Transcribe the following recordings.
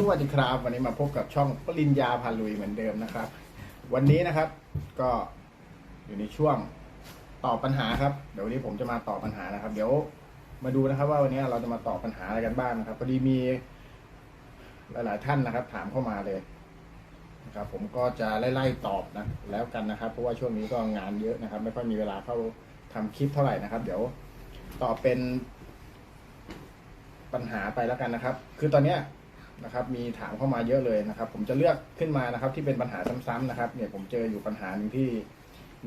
สวัสดีครับ วันนี้มาพบกับช่องปริญญาพาลุยเหมือนเดิมนะครับ วันนี้นะครับก็อยู่ในช่วงตอบปัญหาครับ เดี๋ยววันนี้ผมจะมาตอบปัญหานะครับ เดี๋ยวมาดูนะครับ ว่าวันนี้เราจะมาตอบปัญหาอะไรกันบ้างนะครับพอดีมีหลาย ๆ ท่านนะครับ ถามเข้ามาเลยนะครับ ผมก็จะไล่ๆตอบนะแล้วกันนะครับ เพราะว่าช่วงนี้ก็งานเยอะนะครับ ไม่ค่อยมีเวลาเข้าทำคลิปเท่าไหร่นะครับ เดี๋ยวตอบเป็นปัญหาไปแล้วกันนะครับ คือตอนเนี้ย นะครับมีถามเข้ามาเยอะเลยนะครับ ผมจะเลือกขึ้นมานะครับ ที่เป็นปัญหาซ้ำๆนะครับ เนี่ยผมเจออยู่ปัญหาหนึ่งที่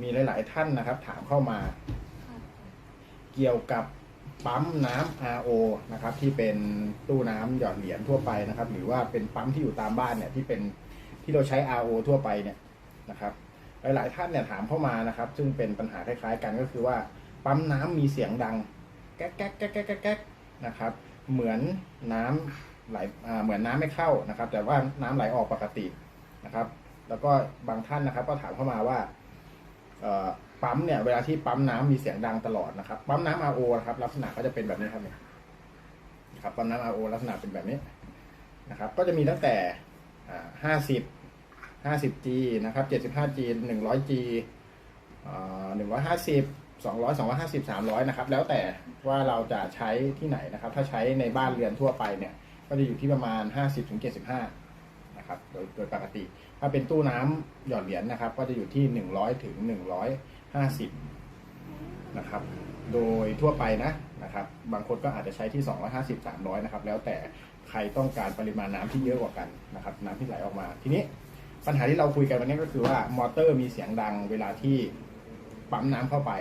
มีหลาย ๆ ท่านนะครับ ถามเข้ามา เกี่ยวกับปั๊มน้ำ RO นะครับ ที่เป็นตู้น้ำหยอดเหรียญทั่วไปนะครับ หรือว่าเป็นปั๊มที่อยู่ตามบ้านเนี่ยที่เป็นที่เราใช้ RO ทั่วไปเนี่ยนะครับ หลาย ๆ ท่านเนี่ยถามเข้ามานะครับ ซึ่งเป็นปัญหาคล้าย ๆ กันก็คือว่าปั๊มน้ำมีเสียงดังแก๊กแก๊กแก๊กแก๊กแก๊กแก๊กนะครับ เหมือนน้ำ ไหลเหมือนน้ำไม่เข้านะครับ แต่ว่าน้ำไหลออกปกตินะครับ แล้วก็บางท่านนะครับ ก็ถามเข้ามาว่าปั๊มเนี่ยเวลาที่ปั๊มน้ำมีเสียงดังตลอดนะครับ ปั๊มน้ำ RO นะครับ ลักษณะก็จะเป็นแบบนี้ครับเนี่ยครับปั๊มน้ำ RO ลักษณะเป็นแบบนี้นะครับ ก็จะมีตั้งแต่ห้าสิบห้าสิบ G นะครับเจ็ดสิบห้า G หนึ่งร้อย G หนึ่งร้อยห้าสิบสองร้อยสองร้อยห้าสิบสามร้อยนะครับ แล้วแต่ว่าเราจะใช้ที่ไหนนะครับ ถ้าใช้ในบ้านเรือนทั่วไปเนี่ย ก็จะอยู่ที่ประมาณห้าสิบถึงเจ็ดสิบห้านะครับโดยโดยปกติ ถ้าเป็นตู้น้ำหยอดเหรียญนะครับ ก็จะอยู่ที่หนึ่งร้อยถึงหนึ่งร้อยห้าสิบนะครับ โดยทั่วไปนะนะครับ บางคนก็อาจจะใช้ที่สองร้อยห้าสิบสามร้อยนะครับ แล้วแต่ใครต้องการปริมาณน้ำที่เยอะกว่ากันนะครับ น้ำที่ไหลออกมา ทีนี้ปัญหาที่เราคุยกันวันนี้ก็คือว่ามอเตอร์มีเสียงดังเวลาที่ปั๊มน้ำเข้าไป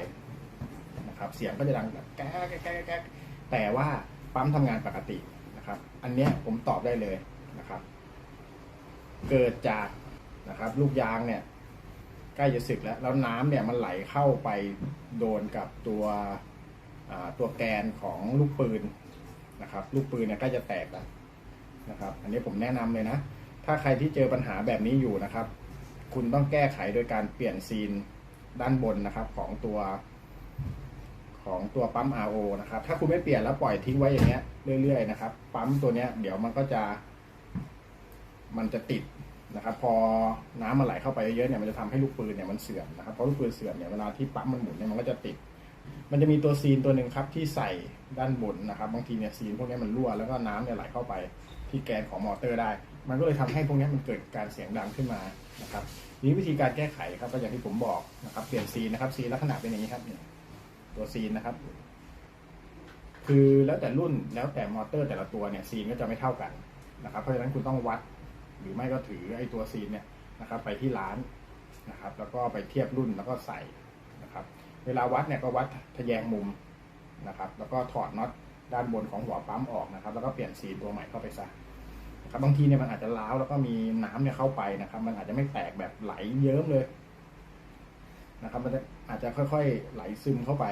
นะครับ เสียงก็จะดังแบบแก๊กแก๊กแก๊กแก๊กแต่ว่าปั๊มทำงานปกติ นะครับ อันเนี้ยผมตอบได้เลยนะครับ เกิดจากนะครับ ลูกยางเนี่ยใกล้จะสึกแล้ว แล้วน้ำเนี่ยมันไหลเข้าไปโดนกับตัวตัวแกนของลูกปืนนะครับ ลูกปืนเนี่ยใกล้จะแตกแล้วนะครับ อันนี้ผมแนะนำเลยนะ ถ้าใครที่เจอปัญหาแบบนี้อยู่นะครับ คุณต้องแก้ไขโดยการเปลี่ยนซีนด้านบนนะครับของตัว ของตัวปั๊ม RO นะครับ ถ้าคุณไม่เปลี่ยนแล้วปล่อยทิ้งไว้อย่างเงี้ยเรื่อยๆนะครับ ปั๊มตัวเนี้ยเดี๋ยวมันก็จะ มันจะติดนะครับ พอน้ำมันไหลเข้าไปเยอะๆเนี่ยมันจะทำให้ลูกปืนเนี่ยมันเสื่อมนะครับเพราะลูกปืนเสื่อมเนี่ยเวลาที่ปั๊มมันหมุนเนี่ยมันก็จะติด มันจะมีตัวซีนตัวหนึ่งครับที่ใส่ด้านบนนะครับ บางทีเนี่ยซีนพวกนี้มันรั่วแล้วก็น้ำเนี่ยไหลเข้าไปที่แกนของมอเตอร์ได้ มันก็เลยทำให้พวกนี้มันเกิดการเสียงดังขึ้นมานะครับนี้วิธีการแก้ไขครับก็อย่างที่ผมบอกนะครับเปลี่ยนซีนนะครับซีนลักษณะเป็นอย่างนี้ครับเนี่ย ตัวซีนนะครับ คือแล้วแต่รุ่นแล้วแต่มอเตอร์แต่ละตัวเนี่ยซีนก็จะไม่เท่ากันนะครับเพราะฉะนั้นคุณต้องวัด หรือไม่ก็ถือไอ้ตัวซีนเนี่ยนะครับ ไปที่ร้านนะครับ แล้วก็ไปเทียบรุ่นแล้วก็ใส่นะครับ เวลาวัดเนี่ยก็วัดทะแยงมุมนะครับ แล้วก็ถอดน็อตด้านบนของหัวปั๊มออกนะครับ แล้วก็เปลี่ยนซีนตัวใหม่เข้าไปซะนะครับบางทีเนี่ยมันอาจจะล้าวแล้วก็มีน้ำเนี่ยเข้าไปนะครับ มันอาจจะไม่แตกแบบไหลเยิ้มเลย นะครับมันอาจจะค่อยๆไหลซึมเข้าไป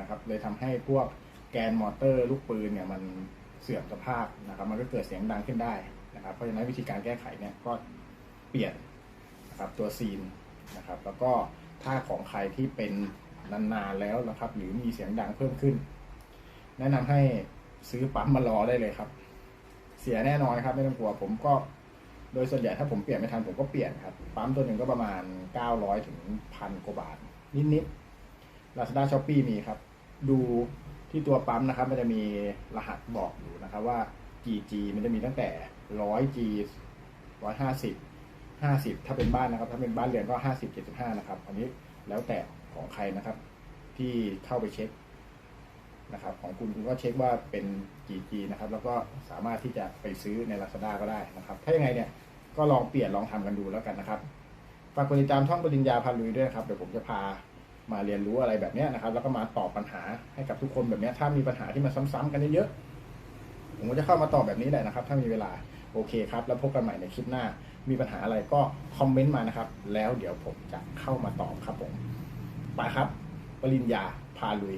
นะครับเลยทำให้พวกแกนมอเตอร์ลูกปืนเนี่ยมันเสื่อมสภาพนะครับ มันก็เกิดเสียงดังขึ้นได้นะครับ เพราะฉะนั้นวิธีการแก้ไขเนี่ยก็เปลี่ยนนะครับตัวซีนนะครับ แล้วก็ถ้าของใครที่เป็นนานๆแล้วนะครับ หรือมีเสียงดังเพิ่มขึ้น แนะนำให้ซื้อปั๊มมารอได้เลยครับ เสียแน่นอนครับไม่ต้องกลัวผมก็ โดยส่วนใหญ่ถ้าผมเปลี่ยนไม่ทันผมก็เปลี่ยนครับ ปั๊มตัวหนึ่งก็ประมาณ 900 ถึงพันกว่าบาท นิดๆ Lazada s h o p e e มีครับ ดูที่ตัวปั๊มนะครับ มันจะมีรหัสบอกอยู่นะครับว่า GG มันจะมีตั้งแต่ 100G 150 50 ถ้าเป็นบ้านนะครับ ถ้าเป็นบ้านเรือนก็ 50 75 นะครับ อันนี้แล้วแต่ของใครนะครับ ที่เข้าไปเช็ค นะครับของคุณคุณก็เช็คว่าเป็นกี่จีนะครับแล้วก็สามารถที่จะไปซื้อใน Lazada ก็ได้นะครับ ถ้ายังไงเนี่ยก็ลองเปลี่ยนลองทำกันดูแล้วกันนะครับฝากกดติดตามช่องปริญญาพาลุยด้วยครับเดี๋ยวผมจะพามาเรียนรู้อะไรแบบนี้นะครับ แล้วก็มาตอบปัญหาให้กับทุกคนแบบนี้ถ้ามีปัญหาที่มันซ้ำๆกันเยอะๆผมก็จะเข้ามาตอบแบบนี้แหละนะครับ ถ้ามีเวลาโอเคครับ แล้วพบกันใหม่ในคลิปหน้า มีปัญหาอะไรก็คอมเมนต์มานะครับ แล้วเดี๋ยวผมจะเข้ามาตอบครับผมไปครับ ปริญญาพาลุย